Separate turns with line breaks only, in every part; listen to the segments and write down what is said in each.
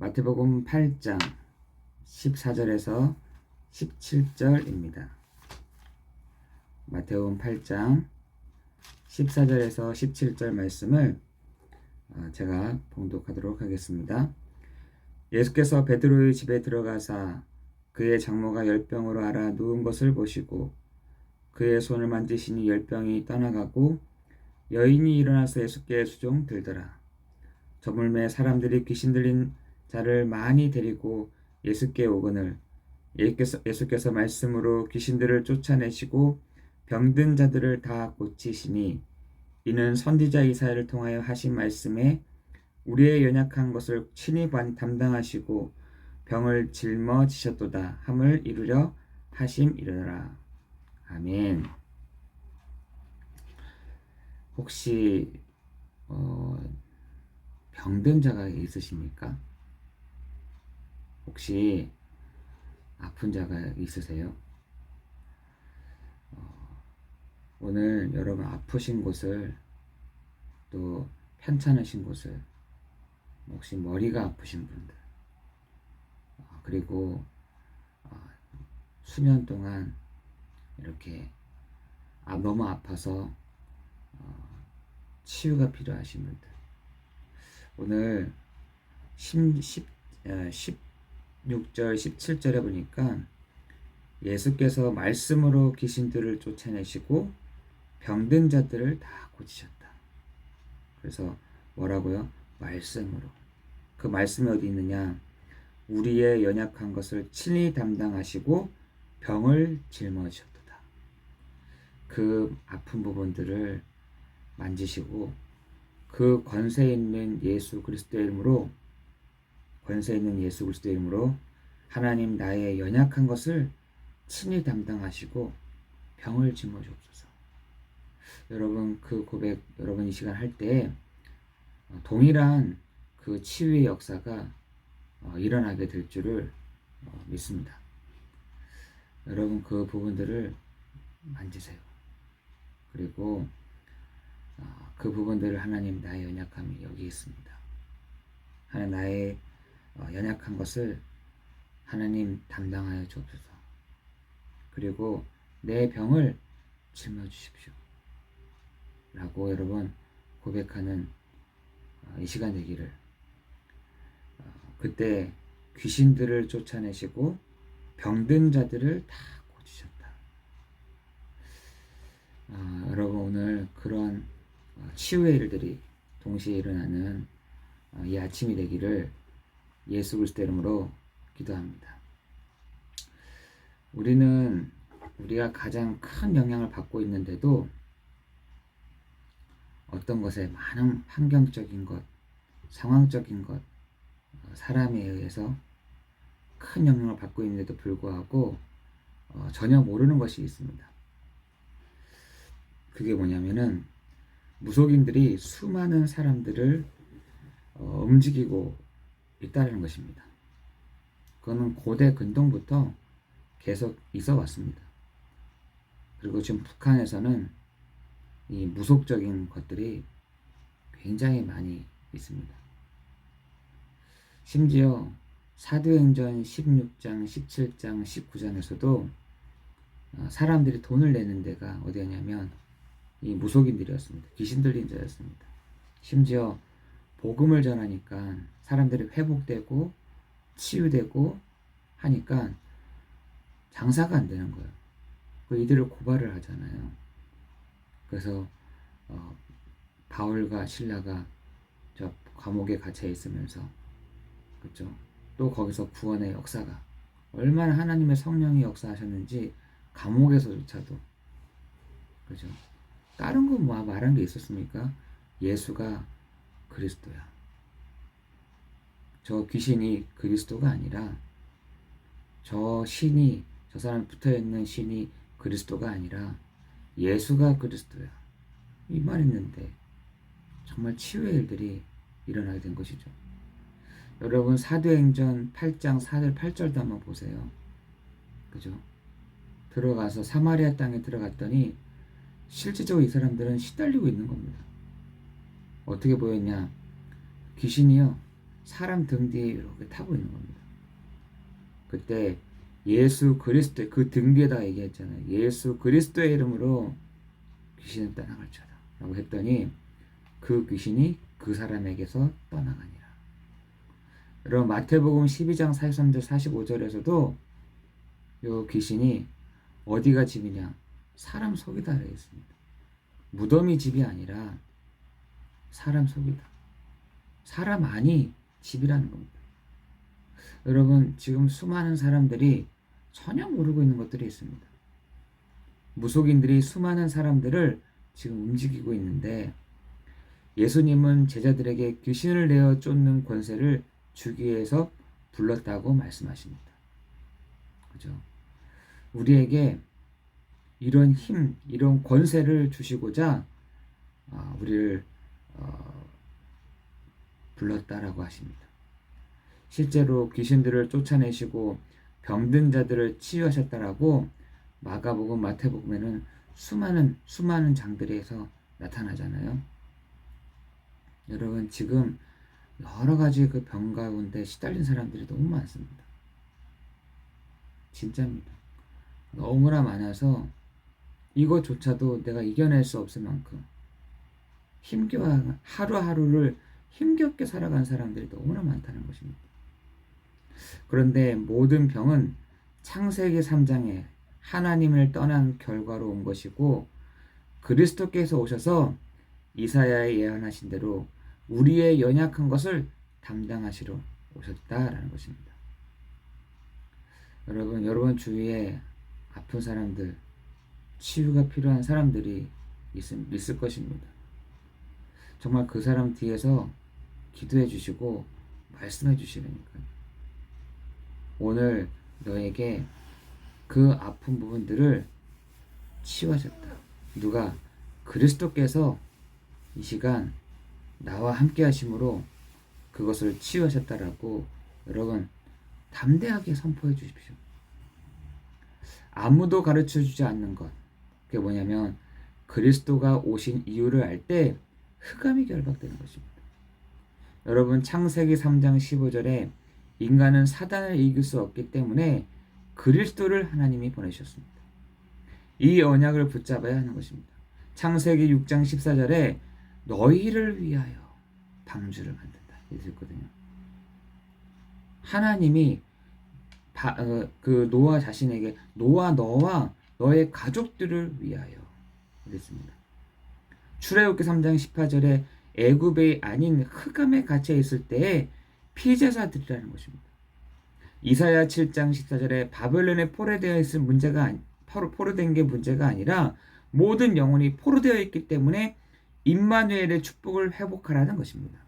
마태복음 8장 14절에서 17절입니다. 마태복음 8장 14절에서 17절 말씀을 어, 제가 봉독하도록 하겠습니다. 예수께서 베드로의 집에 들어가사 그의 장모가 열병으로 알아 누운 것을 보시고 그의 손을 만지시니 열병이 떠나가고 여인이 일어나서 예수께 수종 들더라. 저물매 사람들이 귀신 들린 자를 많이 데리고 예수께 오거늘 예수께서, 예수께서 말씀으로 귀신들을 쫓아내시고 병든 자들을 다 고치시니 이는 선지자 이사야를 통하여 하신 말씀에 우리의 연약한 것을 친히 담당하시고 병을 짊어지셨도다 함을 이루려 하심이러라. 아멘. 혹시 어, 병든 자가 있으십니까? 혹시 아픈 자가 있으세요? 어, 오늘 여러분 아프신 곳을 또 편찮으신 곳을 혹시 머리가 아프신 분들 어, 그리고 어, 수년 동안 이렇게 아, 너무 아파서 어, 치유가 필요하신 분들 오늘 10, 10, 16절 17절에 보니까 예수께서 말씀으로 귀신들을 쫓아내시고 병든 자들을 다 고치셨다. 그래서 뭐라고요? 말씀으로. 그 말씀이 어디 있느냐? 우리의 연약한 것을 친히 담당하시고 병을 짊어지셨도다. 그 아픈 부분들을 만지시고 그 권세 있는 예수 그리스도의 이름으로 권세 있는 예수 그리스도의 이름으로 하나님 나의 연약한 것을 친히 담당하시고 병을 짊어 주옵소서. 여러분 그 고백 여러분 이 시간 할 때 동일한 그 치유의 역사가 어, 일어나게 될 줄을 어, 믿습니다. 여러분 그 부분들을 만지세요. 그리고 어, 그 부분들을 하나님 나의 연약함이 여기 있습니다. 하나님 나의 연약한 것을 하나님 담당하여 주옵소서. 그리고 내 병을 짊어 주십시오. 라고 여러분 고백하는 이 시간 되기를 그때 귀신들을 쫓아내시고 병든 자들을 다 고치셨다. 아, 여러분 오늘 그런 어, 치유의 일들이 동시에 일어나는 어, 이 아침이 되기를 예수 그리스도 이름으로 기도합니다. 우리는 우리가 가장 큰 영향을 받고 있는데도 어떤 것에 많은 환경적인 것, 상황적인 것, 어, 사람에 의해서 큰 영향을 받고 있는데도 불구하고 어, 전혀 모르는 것이 있습니다. 그게 뭐냐면은 무속인들이 수많은 사람들을 어, 움직이고 있다는 것입니다. 그거는 고대 근동부터 계속 있어 왔습니다. 그리고 지금 북한에서는 이 무속적인 것들이 굉장히 많이 있습니다. 심지어 사도행전 16장, 17장, 19장에서도 사람들이 돈을 내는 데가 어디였냐면 이 무속인들이었습니다. 귀신 들린 자였습니다. 심지어 복음을 전하니까 사람들이 회복되고 치유되고 하니까 장사가 안 되는 거예요. 그 이들을 고발을 하잖아요. 그래서 어, 바울과 신라가 저 감옥에 갇혀 있으면서 그렇죠. 또 거기서 구원의 역사가 얼마나 하나님의 성령이 역사하셨는지 감옥에서조차도 그죠. 다른 거 뭐 말한 게 있었습니까? 예수가 그리스도야. 저 귀신이 그리스도가 아니라 저 신이 저 사람 붙어 있는 신이 그리스도가 아니라 예수가 그리스도야. 이 말했는데 정말 치유의 일들이 일어나게 된 것이죠. 여러분 사도행전 8장 4절 8절도 한번 보세요. 그죠? 들어가서 사마리아 땅에 들어갔더니 실질적으로 이 사람들은 시달리고 있는 겁니다. 어떻게 보였냐? 귀신이요. 사람 등 뒤에 이렇게 타고 있는 겁니다. 그때 예수 그리스도 그 등 뒤에다 얘기했잖아요. 예수 그리스도의 이름으로 귀신은 떠나갈지어다. 라고 했더니 그 귀신이 그 사람에게서 떠나가니라. 여러분 마태복음 12장 43절 45절에서도 요 귀신이 어디가 집이냐? 사람 속이다 그랬습니다. 무덤이 집이 아니라 사람 속이다. 사람 안이 집이라는 겁니다. 여러분 지금 수많은 사람들이 전혀 모르고 있는 것들이 있습니다. 무속인들이 수많은 사람들을 지금 움직이고 있는데 예수님은 제자들에게 귀신을 내어 쫓는 권세를 주기 위해서 불렀다고 말씀하십니다. 그죠? 우리에게 이런 힘, 이런 권세를 주시고자 아, 우리를 어, 불렀다라고 하십니다. 실제로 귀신들을 쫓아내시고 병든 자들을 치유하셨다라고 마가복음, 마태복음에는 수많은 수많은 장들에서 나타나잖아요. 여러분 지금 여러 가지 그 병 가운데 시달린 사람들이 너무 많습니다. 진짜입니다. 너무나 많아서 이것조차도 내가 이겨낼 수 없을 만큼 힘겨워 하루하루를 힘겹게 살아간 사람들이 너무나 많다는 것입니다. 그런데 모든 병은 창세기 3장에 하나님을 떠난 결과로 온 것이고 그리스도께서 오셔서 이사야의 예언하신 대로 우리의 연약한 것을 담당하시러 오셨다라는 것입니다. 여러분, 여러분 주위에 아픈 사람들, 치유가 필요한 사람들이 있, 있을 것입니다. 정말 그 사람 뒤에서 기도해 주시고 말씀해 주시라니까요. 오늘 너에게 그 아픈 부분들을 치유하셨다. 누가 그리스도께서 이 시간 나와 함께 하심으로 그것을 치유하셨다라고 여러분 담대하게 선포해 주십시오. 아무도 가르쳐 주지 않는 것. 그게 뭐냐면 그리스도가 오신 이유를 알 때 흑암이 결박되는 것입니다. 여러분 창세기 3장 15절에 인간은 사단을 이길 수 없기 때문에 그리스도를 하나님이 보내셨습니다. 이 언약을 붙잡아야 하는 것입니다. 창세기 6장 14절에 너희를 위하여 방주를 만든다. 이렇게 했거든요. 하나님이 바, 어, 그 노아 자신에게 노아 너와 너의 가족들을 위하여 그랬습니다. 출애굽기 3장 18절에 애굽이 아닌 흑암에 갇혀 있을 때에 피제사들이라는 것입니다. 이사야 7장 14절에 바벨론에 포로되어 있을 문제가 포로, 포로된 게 문제가 아니라 모든 영혼이 포로되어 있기 때문에 임마누엘의 축복을 회복하라는 것입니다.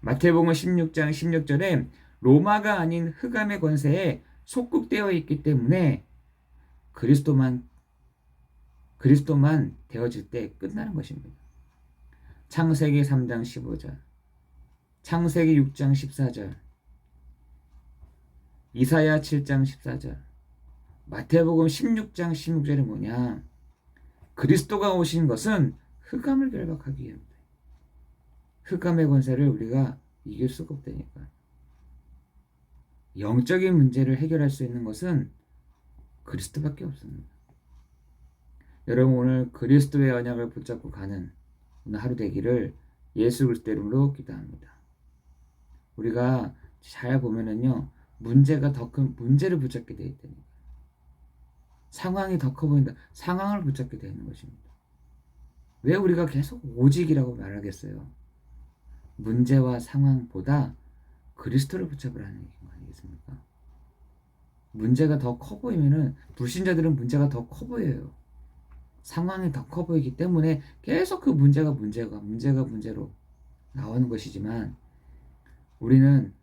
마태복음 16장 16절에 로마가 아닌 흑암의 권세에 속국되어 있기 때문에 그리스도만 그리스도만 되어질 때 끝나는 것입니다. 창세기 3장 15절, 창세기 6장 14절, 이사야 7장 14절, 마태복음 16장 16절이 뭐냐? 그리스도가 오신 것은 흑암을 결박하기 위함이다. 흑암의 권세를 우리가 이길 수가 없다니까. 영적인 문제를 해결할 수 있는 것은 그리스도밖에 없습니다. 여러분 오늘 그리스도의 언약을 붙잡고 가는 오늘 하루 되기를 예수 그리스도 이름으로 기도합니다. 우리가 잘 보면은요 문제가 더 큰 문제를 붙잡게 되어 있다니까. 상황이 더 커 보인다. 상황을 붙잡게 되는 것입니다. 왜 우리가 계속 오직이라고 말하겠어요? 문제와 상황보다 그리스도를 붙잡으라는 얘기인 거 아니겠습니까? 문제가 더 커 보이면은 불신자들은 문제가 더 커 보여요. 상황이 더 커 보이기 때문에 계속 그 문제가 문제가 문제가 문제로 나오는 것이지만 우리는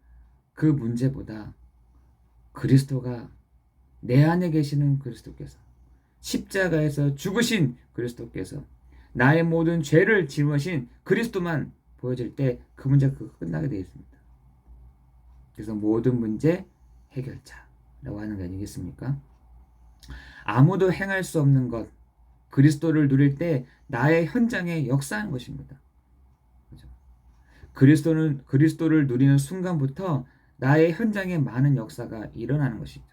그 문제보다 그리스도가 내 안에 계시는 그리스도께서 십자가에서 죽으신 그리스도께서 나의 모든 죄를 짊으신 그리스도만 보여질 때 그 문제가 끝나게 되어 있습니다. 그래서 모든 문제 해결자라고 하는 게 아니겠습니까? 아무도 행할 수 없는 것 그리스도를 누릴 때 나의 현장에 역사하는 것입니다. 그죠? 그리스도는 그리스도를 누리는 순간부터 나의 현장에 많은 역사가 일어나는 것이죠.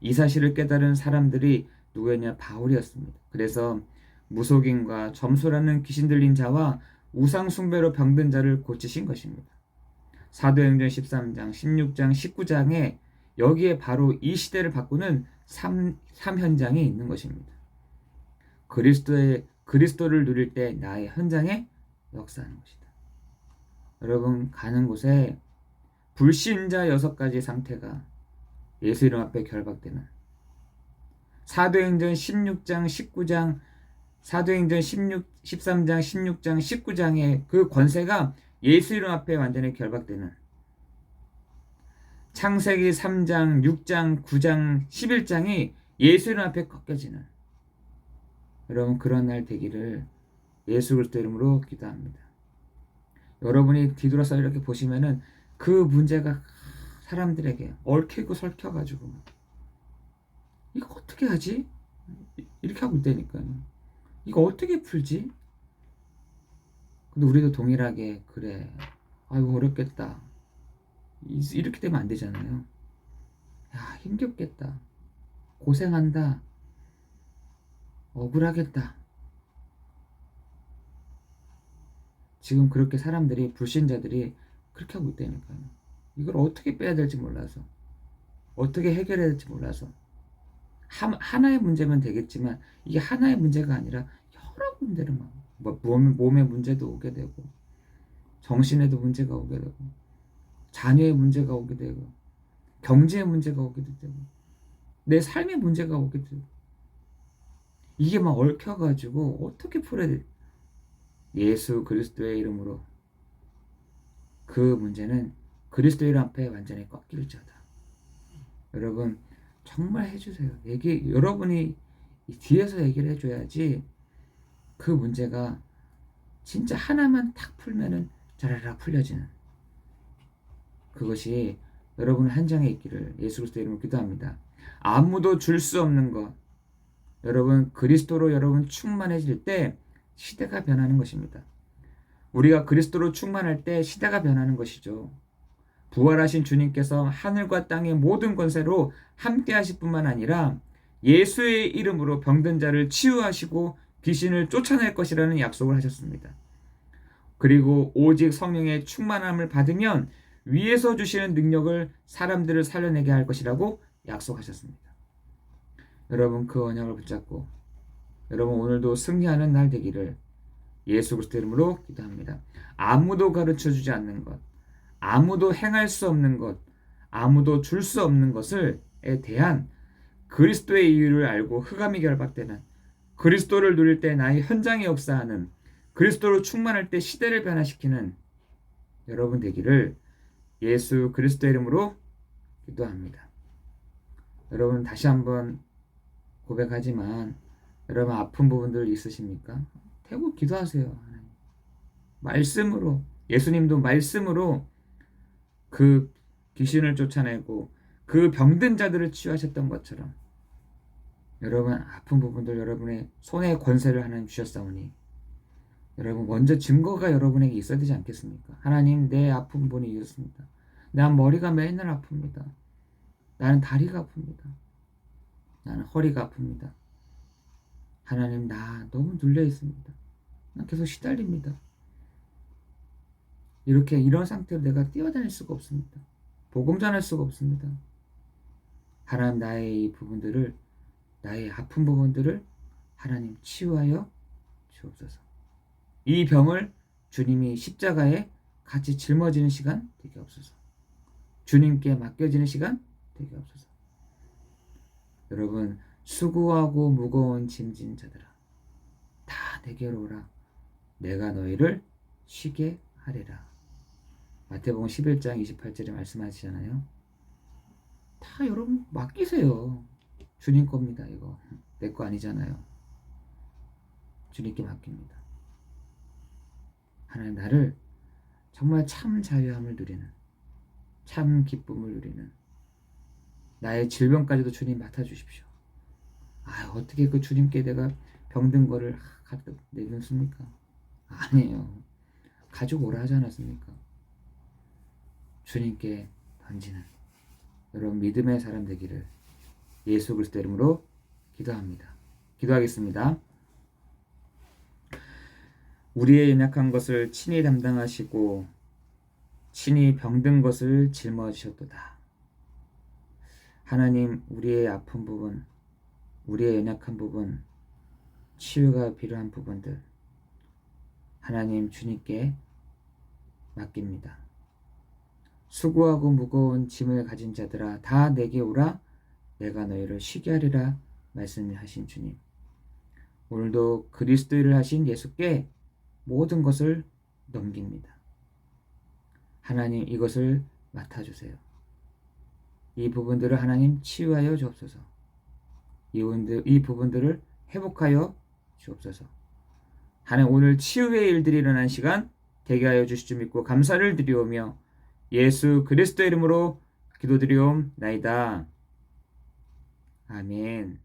이 사실을 깨달은 사람들이 누구였냐 바울이었습니다. 그래서 무속인과 점수라는 귀신 들린 자와 우상 숭배로 병든 자를 고치신 것입니다. 사도행전 13장, 16장, 19장에 여기에 바로 이 시대를 바꾸는 3, 3현장이 있는 것입니다. 그리스도의 그리스도를 누릴 때 나의 현장에 역사하는 것이다. 여러분 가는 곳에 불신자 여섯 가지 상태가 예수 이름 앞에 결박되는 사도행전 16장, 19장, 사도행전 16, 13장, 16장, 19장의 그 권세가 예수 이름 앞에 완전히 결박되는 창세기 3장, 6장, 9장, 11장이 예수 이름 앞에 꺾여지는 여러분 그런 날 되기를 예수 그리스도 이름으로 기도합니다. 여러분이 뒤돌아서 이렇게 보시면은 그 문제가 사람들에게 얽히고 설켜가지고 이거 어떻게 하지? 이렇게 하고 있다니까요. 이거 어떻게 풀지? 근데 우리도 동일하게 그래. 아이고 어렵겠다. 이- 이렇게 되면 안 되잖아요. 야 힘겹겠다. 고생한다. 억울하겠다. 지금 그렇게 사람들이 불신자들이 그렇게 하고 있다니까요. 이걸 어떻게 빼야 될지 몰라서 어떻게 해결해야 될지 몰라서 하, 하나의 문제면 되겠지만 이게 하나의 문제가 아니라 여러 문제를 막 뭐, 몸, 몸의 문제도 오게 되고 정신에도 문제가 오게 되고 자녀의 문제가 오게 되고 경제의 문제가 오게 되고 내 삶의 문제가 오게 되고 이게 막 얽혀가지고 어떻게 풀어야 돼? 예수 그리스도의 이름으로 그 문제는 그리스도의 이름 앞에 완전히 꺾일지어다. 여러분 정말 해주세요. 얘기 여러분이 이 뒤에서 얘기를 해줘야지 그 문제가 진짜 하나만 탁 풀면은 자라라 풀려지는 그것이 여러분 한 장에 있기를 예수 그리스도 이름으로 기도합니다. 아무도 줄 수 없는 것 여러분 그리스도로 여러분 충만해질 때 시대가 변하는 것입니다. 우리가 그리스도로 충만할 때 시대가 변하는 것이죠. 부활하신 주님께서 하늘과 땅의 모든 권세로 함께 하실 뿐만 아니라 예수의 이름으로 병든 자를 치유하시고 귀신을 쫓아낼 것이라는 약속을 하셨습니다. 그리고 오직 성령의 충만함을 받으면 위에서 주시는 능력을 사람들을 살려내게 할 것이라고 약속하셨습니다. 여러분 그 언약을 붙잡고 여러분 오늘도 승리하는 날 되기를 예수 그리스도 이름으로 기도합니다. 아무도 가르쳐 주지 않는 것, 아무도 행할 수 없는 것, 아무도 줄 수 없는 것을에 대한 그리스도의 이유를 알고 흑암이 결박되는 그리스도를 누릴 때 나의 현장에 역사하는 그리스도로 충만할 때 시대를 변화시키는 여러분 되기를 예수 그리스도 이름으로 기도합니다. 여러분 다시 한번 고백하지만 여러분 아픈 부분들 있으십니까? 대고 기도하세요. 말씀으로 예수님도 말씀으로 그 귀신을 쫓아내고 그 병든 자들을 치유하셨던 것처럼 여러분 아픈 부분들 여러분의 손에 권세를 하나님 주셨사오니 여러분 먼저 증거가 여러분에게 있어야 되지 않겠습니까? 하나님 내 아픈 부분이 이렇습니다. 난 머리가 맨날 아픕니다. 나는 다리가 아픕니다. 나는 허리가 아픕니다. 하나님 나 너무 눌려 있습니다. 난 계속 시달립니다. 이렇게 이런 상태로 내가 뛰어다닐 수가 없습니다. 복음 전할 수가 없습니다. 하나님 나의 이 부분들을 나의 아픈 부분들을 하나님 치유하여 주옵소서. 이 병을 주님이 십자가에 같이 짊어지는 시간 되게 없소서. 주님께 맡겨지는 시간 되게 없소서. 여러분 수고하고 무거운 짐진 자들아 다 내게로 오라. 내가 너희를 쉬게 하리라. 마태복음 11장 28절에 말씀하시잖아요. 다 여러분 맡기세요. 주님 겁니다 이거. 내 거 아니잖아요. 주님께 맡깁니다. 하나님 나를 정말 참 자유함을 누리는 참 기쁨을 누리는 나의 질병까지도 주님 맡아주십시오. 아 어떻게 그 주님께 내가 병든 거를 갖다 내놓습니까? 아니에요. 가지고 오라 하지 않았습니까? 주님께 던지는 여러분 믿음의 사람 되기를 예수 그리스도 이름으로 기도합니다. 기도하겠습니다. 우리의 연약한 것을 친히 담당하시고 친히 병든 것을 짊어지셨도다. 하나님 우리의 아픈 부분, 우리의 연약한 부분, 치유가 필요한 부분들 하나님 주님께 맡깁니다. 수고하고 무거운 짐을 가진 자들아 다 내게 오라 내가 너희를 쉬게 하리라 말씀하신 주님. 오늘도 그리스도를 하신 예수께 모든 것을 넘깁니다. 하나님 이것을 맡아주세요. 이 부분들을 하나님 치유하여 주옵소서. 이 부분들, 이 부분들을 회복하여 주옵소서. 하나님 오늘 치유의 일들이 일어난 시간 되게 하여 주실 줄 믿고 감사를 드리오며 예수 그리스도 이름으로 기도드리옵나이다. 아멘.